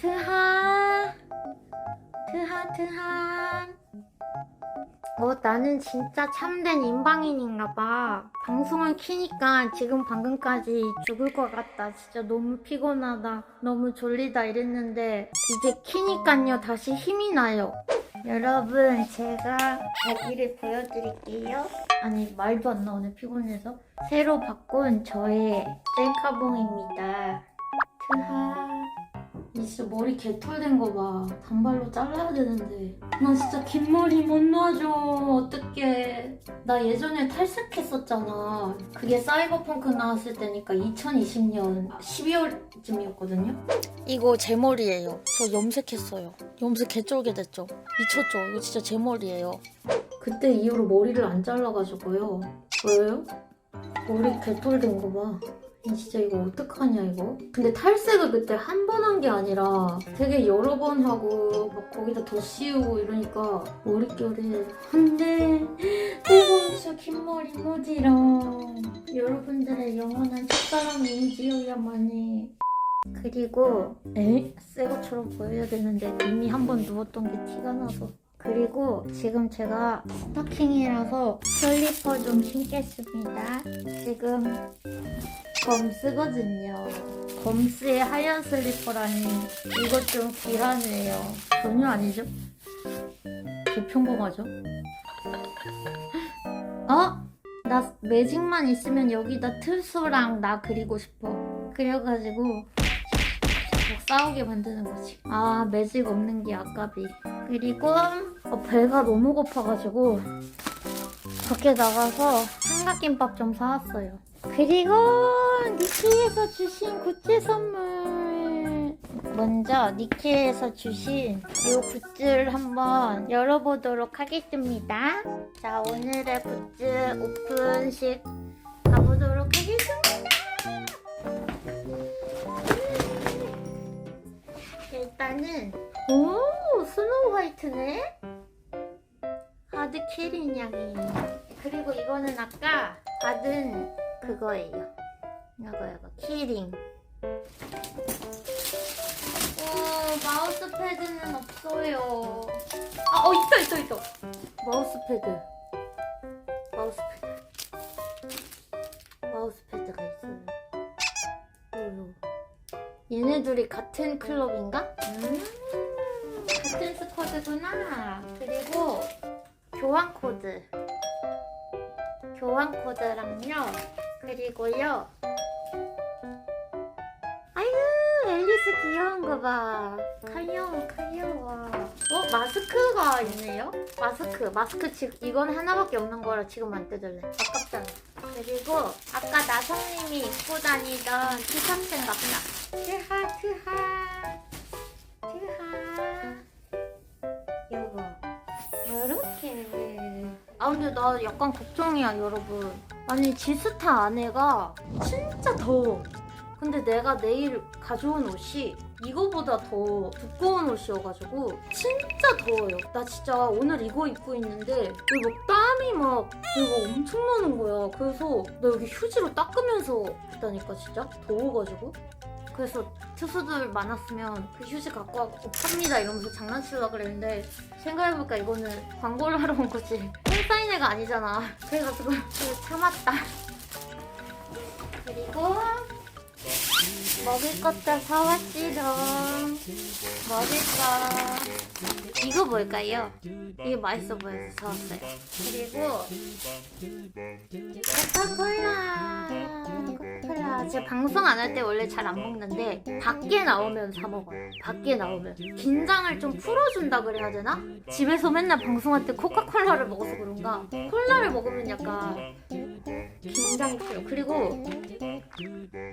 트하 트하 트하 어 나는 진짜 참된 인방인인가봐. 방송을 키니까 지금 방금까지 죽을 것 같다. 진짜 너무 피곤하다. 너무 졸리다 이랬는데 이제 키니까요. 다시 힘이 나요. 여러분 제가 여기를 보여드릴게요. 아니 말도 안 나오네 피곤해서. 새로 바꾼 저의 셀카봉입니다. 트하 이 진짜 머리 개털된 거 봐. 단발로 잘라야 되는데. 나 진짜 긴 머리 못 놔줘. 어떡해. 나 예전에 탈색했었잖아. 그게 사이버펑크 나왔을 때니까 2020년 12월쯤이었거든요. 이거 제 머리예요. 저 염색했어요. 염색 개쫄게 됐죠. 미쳤죠. 이거 진짜 제 머리예요. 그때 이후로 머리를 안 잘라가지고요. 왜요? 머리 개털된 거 봐. 이 진짜 이거 어떡하냐 이거? 근데 탈색을 그때 한 번 한 게 아니라 되게 여러 번 하고 막 거기다 더 씌우고 이러니까 머릿결이 한데 진짜 긴 머리 못이랑. 여러분들의 영원한 첫사랑 이지호야만이. 그리고 에? 새 것처럼 보여야 되는데 이미 한 번 누웠던 게 티가 나서. 그리고 지금 제가 스타킹이라서 슬리퍼 좀 신겠습니다. 지금 검스거든요. 검스의 하얀 슬리퍼라니 이것 좀 귀하네요. 전혀 아니죠? 개평범하죠? 어? 나 매직만 있으면 여기다 틀소랑 나 그리고 싶어. 그래가지고 막 싸우게 만드는 거지. 아 매직 없는 게 아깝이. 그리고 어, 배가 너무 고파가지고 밖에 나가서 삼각김밥 좀 사왔어요. 그리고 니키에서 주신 굿즈 선물. 먼저 니키에서 주신 이 굿즈를 한번 열어보도록 하겠습니다. 자 오늘의 굿즈 오픈식 가보도록 하겠습니다. 일단은 오 스노우 화이트네? 하드 캐리 인양이 그리고 이거는 아까 받은 그거예요. 이거 이거 키링. 오 마우스 패드는 없어요. 아, 어 있어 있어 있어. 마우스 패드. 마우스 패드. 마우스 패드가 있어요. 오, 얘네들이 같은 클럽인가? 음, 같은 스쿼드구나. 그리고 교환 코드. 교환 코드랑요. 그리고요. 앨리스 귀여운 거 봐. 귀여워, 귀여워. 어, 마스크가 있네요? 마스크, 마스크 지금 이건 하나밖에 없는 거라 지금 안 뜯을래. 아깝잖아. 그리고 아까 나성님이 입고 다니던 티셔츠 생각나. 트하, 트하. 트하. 요거. 요렇게. 아, 근데 나 약간 걱정이야, 여러분. 아니 지스타 안에가 진짜 더워. 근데 내가 내일 가져온 옷이 이거보다 더 두꺼운 옷이어가지고 진짜 더워요. 나 진짜 오늘 이거 입고 있는데 여기 막 땀이 막 이거 엄청 나는 거야. 그래서 나 여기 휴지로 닦으면서 했다니까 진짜 더워가지고. 그래서 투수들 많았으면 그 휴지 갖고 와서 팝니다 이러면서 장난치려고 그랬는데 생각해보니까 이거는 광고를 하러 온 거지 팬사인회가 아니잖아 그래가지고 참았다 먹을 것도 사왔지롱. 먹을 거 이거 뭘까요? 이게 맛있어 보여서 사왔어요. 그리고 코카콜라. 코카콜라. 제가 방송 안 할 때 원래 잘 안 먹는데 밖에 나오면 사 먹어요. 밖에 나오면. 긴장을 좀 풀어준다 그래야 되나? 집에서 맨날 방송할 때 코카콜라를 먹어서 그런가? 콜라를 먹으면 약간 풀려 그리고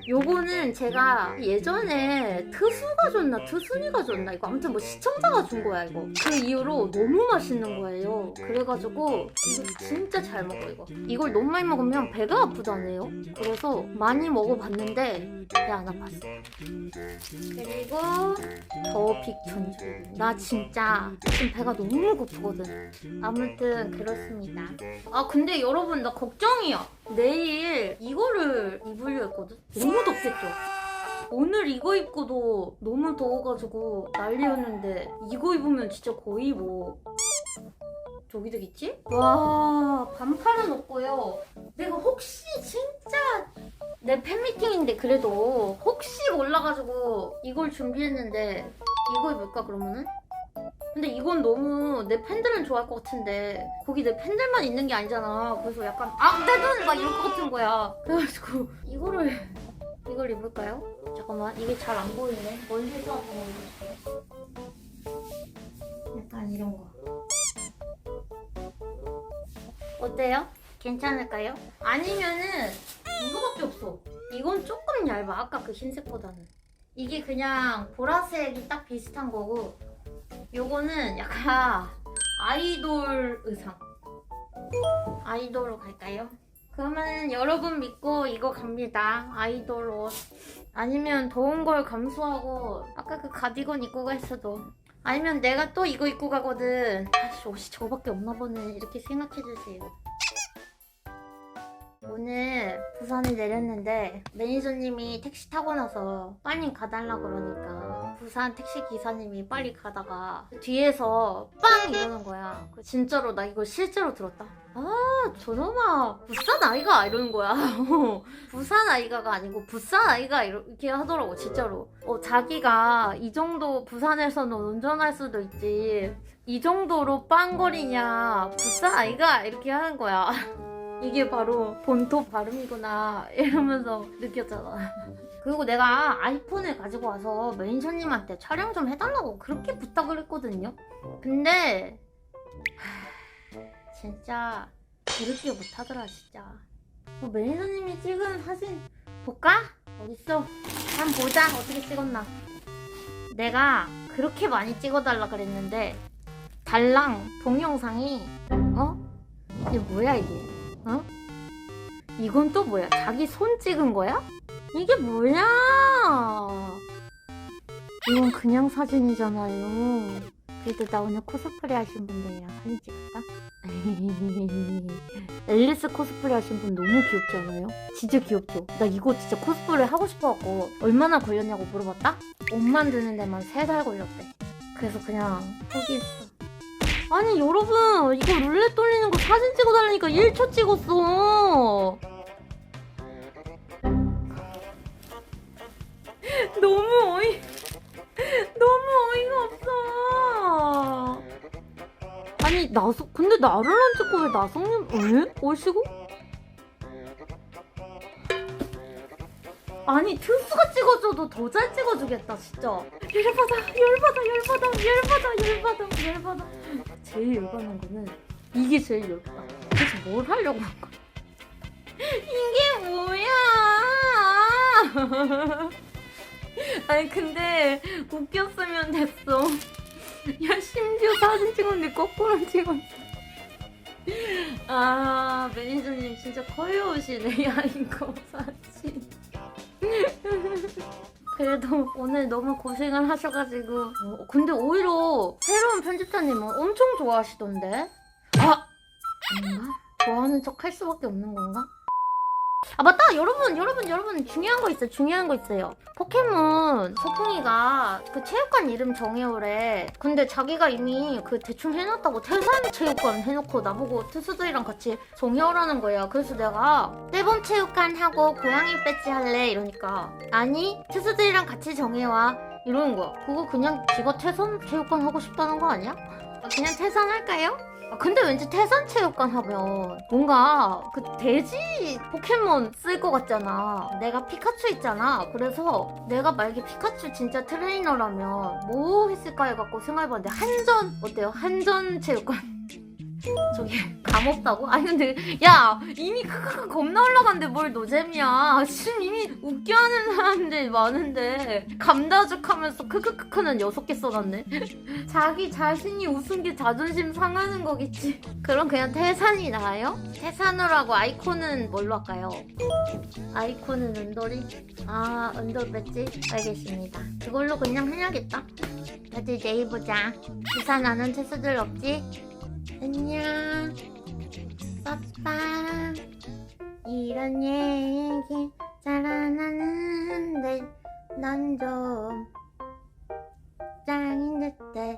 요거는 제가 예전에 트수가 줬나 트순이가 줬나 이거 아무튼 뭐 시청자가 준 거야 이거. 그 이후로 너무 맛있는 거예요. 그래가지고 이거 진짜 잘 먹어 이거. 이걸 너무 많이 먹으면 배가 아프잖아요. 그래서 많이 먹어봤는데 배 안 아팠어. 그리고 더빅 전주 나 진짜 지금 배가 너무 고프거든. 아무튼 그렇습니다. 아 근데 여러분 나 걱정이야 내일 이거를 입으려 했거든 너무 덥겠죠 오늘 이거 입고도 너무 더워가지고 난리였는데 이거 입으면 진짜 거의 뭐 저기 되겠지? 와 반팔은 없고요. 내가 혹시 진짜 내 팬미팅인데 그래도 혹시 몰라가지고 이걸 준비했는데 이거 입을까 그러면은? 근데 이건 너무 내 팬들은 좋아할 것 같은데 거기 내 팬들만 있는 게 아니잖아. 그래서 약간 아내눈막 이럴 것 같은 거야. 그래가지고 이거를 이걸 입을까요? 잠깐만 이게 잘 안 보이네. 멀리서 한번 입어볼게. 약간 이런 거. 어때요? 괜찮을까요? 아니면은 이거밖에 없어. 이건 조금 얇아. 아까 그 흰색보다는. 이게 그냥 보라색이 딱 비슷한 거고 요거는 약간 아이돌 의상. 아이돌로 갈까요? 그러면 여러분 믿고 이거 갑니다. 아이돌 옷. 아니면 더운 걸 감수하고 아까 그 가디건 입고 갔어도 아니면 내가 또 이거 입고 가거든. 아씨 옷이 저거밖에 없나 보네. 이렇게 생각해 주세요. 오늘 부산에 내렸는데 매니저님이 택시 타고 나서 빨리 가달라 그러니까 부산 택시 기사님이 빨리 가다가 뒤에서 빵 이러는 거야. 그 진짜로 나 이거 실제로 들었다. 아 저놈아 부산 아이가 이러는 거야. 부산 아이가가 아니고 부산 아이가 이렇게 하더라고 진짜로. 어 자기가 이 정도 부산에서는 운전할 수도 있지. 이 정도로 빵거리냐 부산 아이가 이렇게 하는 거야. 이게 바로 본토 발음이구나 이러면서 느꼈잖아. 그리고 내가 아이폰을 가지고 와서 매니저님한테 촬영 좀 해달라고 그렇게 부탁을 했거든요. 근데 하, 진짜 그렇게 못하더라 진짜. 뭐 매니저님이 찍은 사진 볼까? 어딨어? 한번 보자 어떻게 찍었나. 내가 그렇게 많이 찍어달라 그랬는데 달랑 동영상이 어? 이게 뭐야 이게? 어? 이건 또 뭐야? 자기 손 찍은 거야? 이게 뭐야? 이건 그냥 사진이잖아요. 그래도 나 오늘 코스프레 하신 분들이랑 사진 찍었다. 앨리스 코스프레 하신 분 너무 귀엽지 않아요? 진짜 귀엽죠? 나 이거 진짜 코스프레 하고 싶어갖고 얼마나 걸렸냐고 물어봤다? 옷 만드는 데만 세달 걸렸대. 그래서 그냥 포기했어. 아니 여러분 이거 룰렛 돌리는 거 사진 찍어달라니까 1초 찍었어 너무 어이 너무 어이가 없어 아니 나성 근데 나를 안 찍고 왜 나성님 왜? 오시고? 아니 트수가 찍어줘도 더 잘 찍어주겠다 진짜 열받아 열받아 열받아 열받아 열받아 열받아 제일 열받는 거는 이게 제일 열받아. 그래서 뭘 하려고 한 거야? 이게 뭐야? 아니 근데 웃겼으면 됐어. 야 심지어 사진 찍었는데 거꾸로 찍었어. 아 매니저님 진짜 커요우시네. 야 이거 사진 그래도 오늘 너무 고생을 하셔가지고 어, 근데 오히려 새로운 편집자님은 엄청 좋아하시던데 아! 아닌가? 좋아하는 척 할 수밖에 없는 건가? 아 맞다! 여러분 여러분 여러분 중요한 거 있어요 중요한 거 있어요. 포켓몬 소풍이가 그 체육관 이름 정해오래. 근데 자기가 이미 그 대충 해놨다고 태산 체육관 해놓고 나보고 투수들이랑 같이 정해오라는 거야. 그래서 내가 떼범 체육관 하고 고양이 배지 할래 이러니까. 아니 투수들이랑 같이 정해와. 이러는 거야. 그거 그냥 지가 태산 체육관 하고 싶다는 거 아니야? 아, 그냥 태산 할까요? 아, 근데 왠지 태산체육관 하면 뭔가 그 돼지 포켓몬 쓸 것 같잖아. 내가 피카츄 있잖아. 그래서 내가 만약에 피카츄 진짜 트레이너라면 뭐 했을까 해갖고 생각해봤는데 한전 어때요? 한전 체육관. 저기 감 없다고? 아니 근데 야 이미 크크크 겁나 올라갔는데 뭘 노잼이야 지금 이미 웃겨하는 사람들 많은데 감다죽하면서 크크크크는 여섯 개 써놨네 자기 자신이 웃은 게 자존심 상하는 거겠지 그럼 그냥 태산이 나아요? 태산으로 하고 아이콘은 뭘로 할까요? 아이콘은 은돌이? 아 은돌 배지? 알겠습니다 그걸로 그냥 해야겠다 다들 내일 보자 부산 아는 채수들 없지? 안녕. 빠빠. 이런 얘기 잘안 하는데 난 좀 짱인 듯해